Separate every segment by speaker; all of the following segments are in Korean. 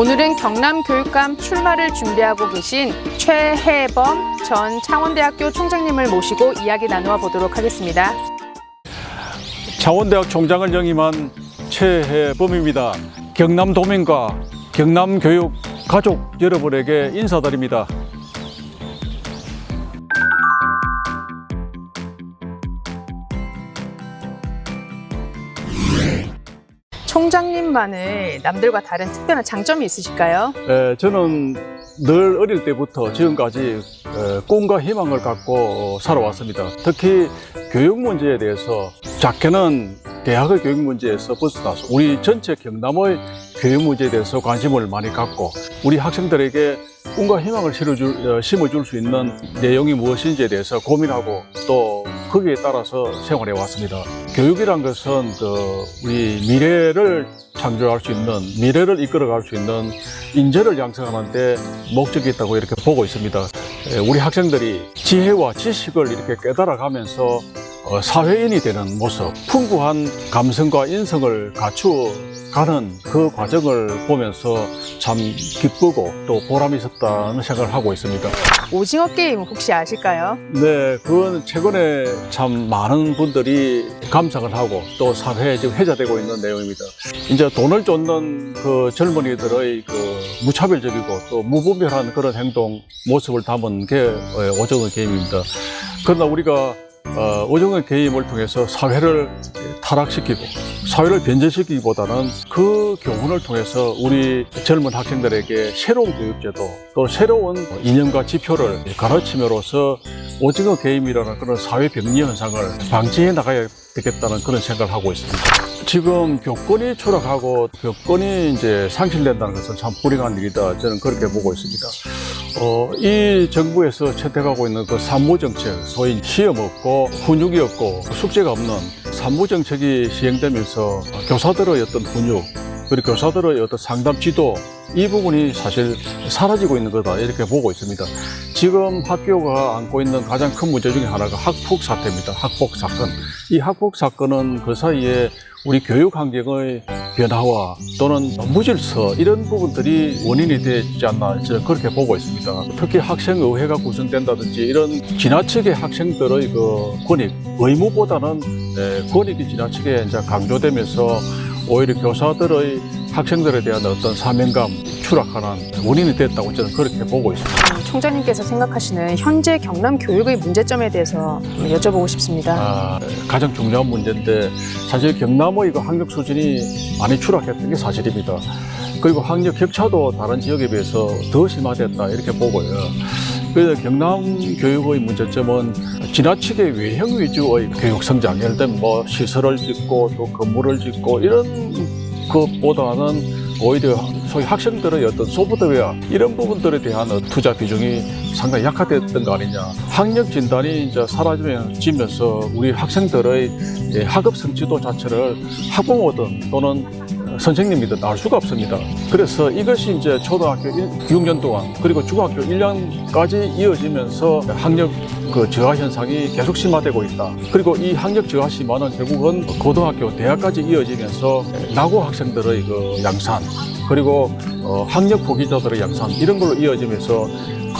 Speaker 1: 오늘은 경남 교육감 출마를 준비하고 계신 최혜범 전 창원대학교 총장님을 모시고 이야기 나누어 보도록 하겠습니다.
Speaker 2: 창원대학 총장을 영임한 최혜범입니다. 경남 도민과 경남 교육 가족 여러분에게 인사드립니다.
Speaker 1: 총장님만의 남들과 다른 특별한 장점이 있으실까요?
Speaker 2: 에, 저는 늘 어릴 때부터 지금까지 에, 꿈과 희망을 갖고 어, 살아왔습니다. 특히 교육 문제에 대해서 작게는 대학의 교육 문제에서 벗어나서 우리 전체 경남의 교육 문제에 대해서 관심을 많이 갖고 우리 학생들에게 꿈과 희망을 실어줄, 어, 심어줄 수 있는 내용이 무엇인지에 대해서 고민하고 또 거기에 따라서 생활해 왔습니다. 교육이란 것은 그 우리 미래를 창조할 수 있는 미래를 이끌어갈 수 있는 인재를 양성하는 데 목적이 있다고 이렇게 보고 있습니다. 에, 우리 학생들이 지혜와 지식을 이렇게 깨달아가면서 어, 사회인이 되는 모습, 풍부한 감성과 인성을 갖추어 가는 그 과정을 보면서 참 기쁘고 또 보람이 있었다는 생각을 하고 있습니다.
Speaker 1: 오징어 게임 혹시 아실까요?
Speaker 2: 네, 그건 최근에 참 많은 분들이 감상을 하고 또 사회에 지금 회자되고 있는 내용입니다. 이제 돈을 쫓는 그 젊은이들의 그 무차별적이고 또 무분별한 그런 행동 모습을 담은 게 어, 오징어 게임입니다. 그러나 우리가 어, 오징어 게임을 통해서 사회를 타락시키고 사회를 변제시키기보다는 그 교훈을 통해서 우리 젊은 학생들에게 새로운 교육제도 또 새로운 이념과 지표를 가르침으로써 오징어 게임이라는 그런 사회 병리 현상을 방지해 나가야 되겠다는 그런 생각을 하고 있습니다. 지금 교권이 추락하고 교권이 이제 상실된다는 것은 참 불행한 일이다. 저는 그렇게 보고 있습니다. 어, 이 정부에서 채택하고 있는 그 산무 정책, 소위 시험 없고 훈육이 없고 숙제가 없는 산무 정책이 시행되면서 교사들의 어떤 훈육, 그리고 교사들의 어떤 상담 지도 이 부분이 사실 사라지고 있는 거다 이렇게 보고 있습니다. 지금 학교가 안고 있는 가장 큰 문제 중에 하나가 학폭 사태입니다. 학폭 사건. 이 학폭 사건은 그 사이에 우리 교육 환경의 변화와 또는 무질서 이런 부분들이 원인이 되지 않나 그렇게 보고 있습니다. 특히 학생의회가 구성된다든지 이런 지나치게 학생들의 그 권익, 의무보다는 에, 권익이 지나치게 이제 강조되면서 오히려 교사들의 학생들에 대한 어떤 사명감 추락하는 원인이 됐다고 저는 그렇게 보고 있습니다.
Speaker 1: 음, 총장님께서 생각하시는 현재 경남 교육의 문제점에 대해서 여쭤보고 싶습니다.
Speaker 2: 아, 가장 중요한 문제인데 사실 경남의 그 학력 수준이 많이 추락했던 게 사실입니다. 그리고 학력 격차도 다른 지역에 비해서 더 심화됐다 이렇게 보고요. 그래서 경남 교육의 문제점은 지나치게 외형 위주의 교육 성장, 예를 들면 뭐 시설을 짓고 또 건물을 짓고 이런 것보다는 오히려 소위 학생들의 어떤 소프트웨어 이런 부분들에 대한 어, 투자 비중이 상당히 약화됐던 거 아니냐. 학력 진단이 이제 사라지면서 우리 학생들의 예, 학업 성취도 자체를 학부모든 또는 선생님이든 알 수가 없습니다. 그래서 이것이 이제 초등학교 6년 동안 그리고 중학교 1년까지 이어지면서 학력 그 저하 현상이 계속 심화되고 있다. 그리고 이 학력 저하 심화는 결국은 고등학교, 대학까지 이어지면서 나고 학생들의 그 양산 그리고 어, 학력 포기자들의 양산 이런 걸로 이어지면서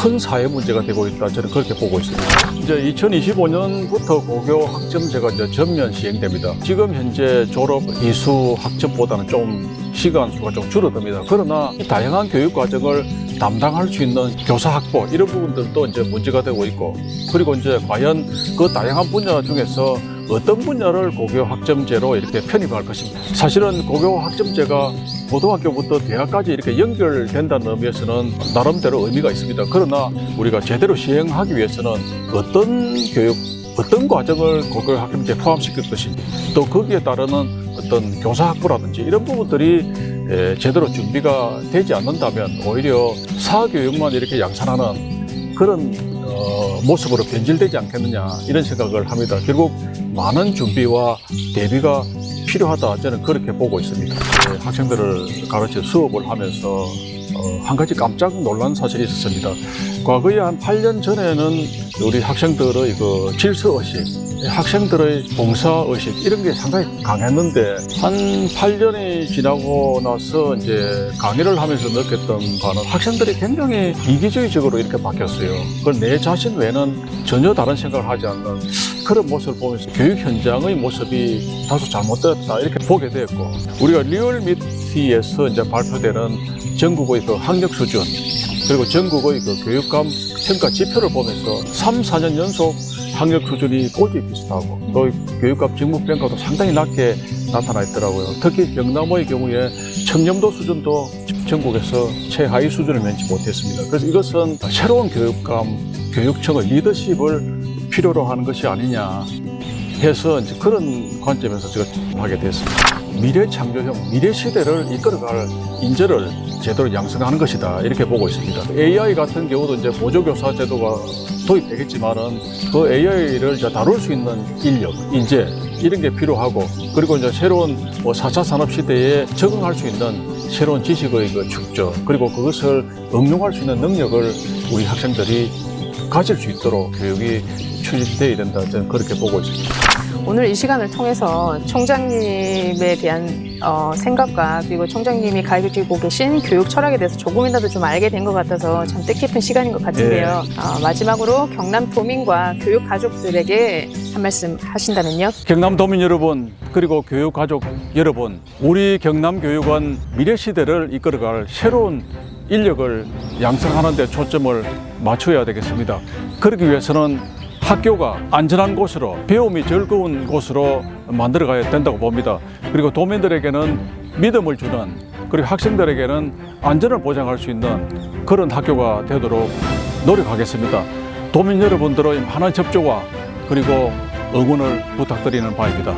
Speaker 2: 큰 사회 문제가 되고 있다. 저는 그렇게 보고 있습니다. 이제 2025년부터 고교 학점제가 이제 전면 시행됩니다. 지금 현재 졸업 이수 학점보다는 좀 시간 수가 좀 줄어듭니다. 그러나 이 다양한 교육 과정을 담당할 수 있는 교사 확보 이런 부분들도 이제 문제가 되고 있고 그리고 이제 과연 그 다양한 분야 중에서 어떤 분야를 고교 학점제로 이렇게 편입할 것인가. 사실은 고교 학점제가 고등학교부터 대학까지 이렇게 연결된다는 의미에서는 나름대로 의미가 있습니다. 그러나 우리가 제대로 시행하기 위해서는 어떤 교육, 어떤 과정을 고교 학점제에 포함시킬 것인지 또 거기에 따르는 어떤 교사 학부라든지 이런 부분들이 에, 제대로 준비가 되지 않는다면 오히려 사교육만 이렇게 양산하는 그런 어, 모습으로 변질되지 않겠느냐 이런 생각을 합니다. 결국 많은 준비와 대비가 필요하다 저는 그렇게 보고 있습니다. 네, 학생들을 가르쳐 수업을 하면서 어, 한 가지 깜짝 놀란 사실이 있었습니다. 과거에 한 8년 전에는 우리 학생들의 그 질서의식 학생들의 봉사의식 이런 게 상당히 강했는데 한 8년이 지나고 나서 이제 강의를 하면서 느꼈던 바는 학생들이 굉장히 이기주의적으로 이렇게 바뀌었어요. 그걸 내 자신 외에는 전혀 다른 생각을 하지 않는 그런 모습을 보면서 교육 현장의 모습이 다소 잘못되었다 이렇게 보게 되었고 우리가 리얼미티에서 이제 발표되는 전국의 그 학력 수준 그리고 전국의 그 교육감 평가 지표를 보면서 3, 4년 연속 학력 수준이 꼴찌 비슷하고 또 교육감 직무평가도 상당히 낮게 나타나 있더라고요. 특히 경남의 경우에 청렴도 수준도 전국에서 최하위 수준을 면치 못했습니다. 그래서 이것은 새로운 교육감, 교육청의 리더십을 필요로 하는 것이 아니냐 해서 이제 그런 관점에서 제가 하게 됐습니다. 미래 창조형, 미래 시대를 이끌어갈 인재를 제대로 양성하는 것이다 이렇게 보고 있습니다. AI 같은 경우도 이제 보조교사 제도가 도입되겠지만은 그 AI를 이제 다룰 수 있는 인력, 인재 이런 게 필요하고 그리고 이제 새로운 뭐 4차 산업 시대에 적응할 수 있는 새로운 지식의 그 축적 그리고 그것을 응용할 수 있는 능력을 우리 학생들이 가질 수 있도록 교육이 추진되어야 된다 저는 그렇게 보고 있습니다.
Speaker 1: 오늘 이 시간을 통해서 총장님에 대한 어, 생각과 그리고 총장님이 가지고 계신 교육 철학에 대해서 조금이라도 좀 알게 된 것 같아서 참 뜻깊은 시간인 것 같은데요. 어, 마지막으로 경남 도민과 교육 가족들에게 한 말씀 하신다면요.
Speaker 2: 경남 도민 여러분 그리고 교육 가족 여러분 우리 경남 교육은 미래 시대를 이끌어갈 새로운 인력을 양성하는 데 초점을 맞춰야 되겠습니다. 그러기 위해서는 학교가 안전한 곳으로 배움이 즐거운 곳으로 만들어 가야 된다고 봅니다. 그리고 도민들에게는 믿음을 주는 그리고 학생들에게는 안전을 보장할 수 있는 그런 학교가 되도록 노력하겠습니다. 도민 여러분들의 많은 접촉과 그리고 응원을 부탁드리는 바입니다.